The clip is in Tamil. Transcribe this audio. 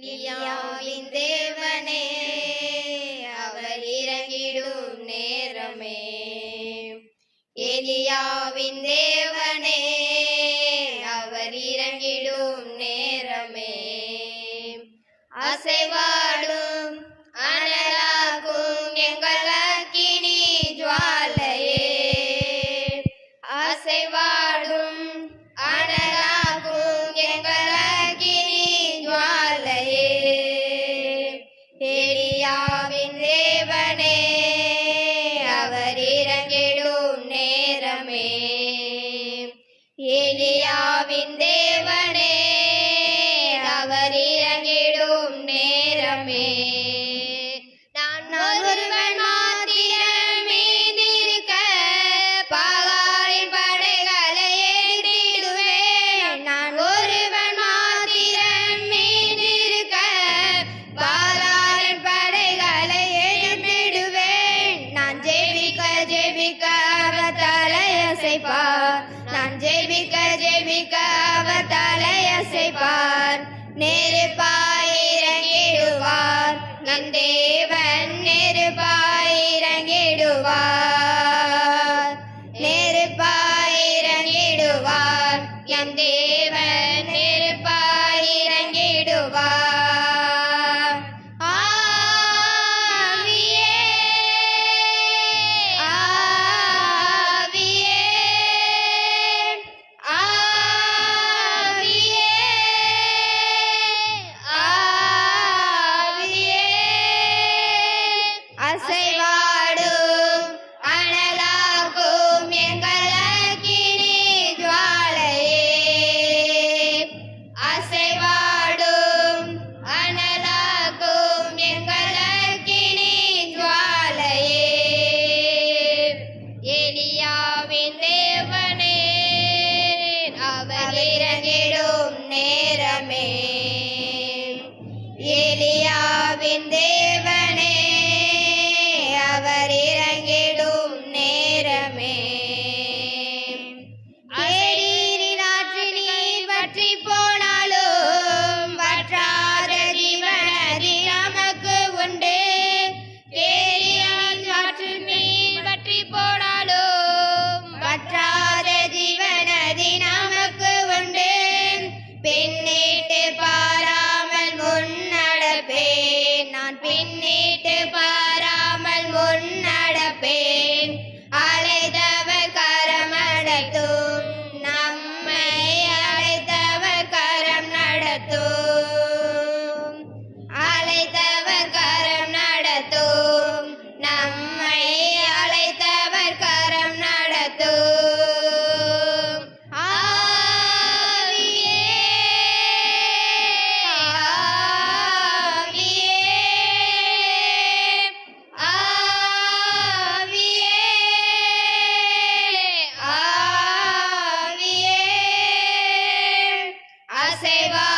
இலியாவின் தேவனே அவர் இறங்கிடும் நேரமே. எலியாவின் தேவனே அவர் இறங்கிடும் நேரமே. அசைவார் ஆவின் தேவனே அவர் இறங்கிடும் நேரமே. நான் ஒருவன் மாத்திரம் மீதிருக்க பகாரின் படைகளை எழுதிடுவேன் நான் ஒருவன் மாத்திரம் மீதிருக்க பகாரின் படைகளை நேர்பார் நெருப்பாயிரங்கிடுவார் நம் தேவன் நெருப்பாயிரங்கிடுவார் நெருப்பாயிரங்கிடுவார் எம் save us.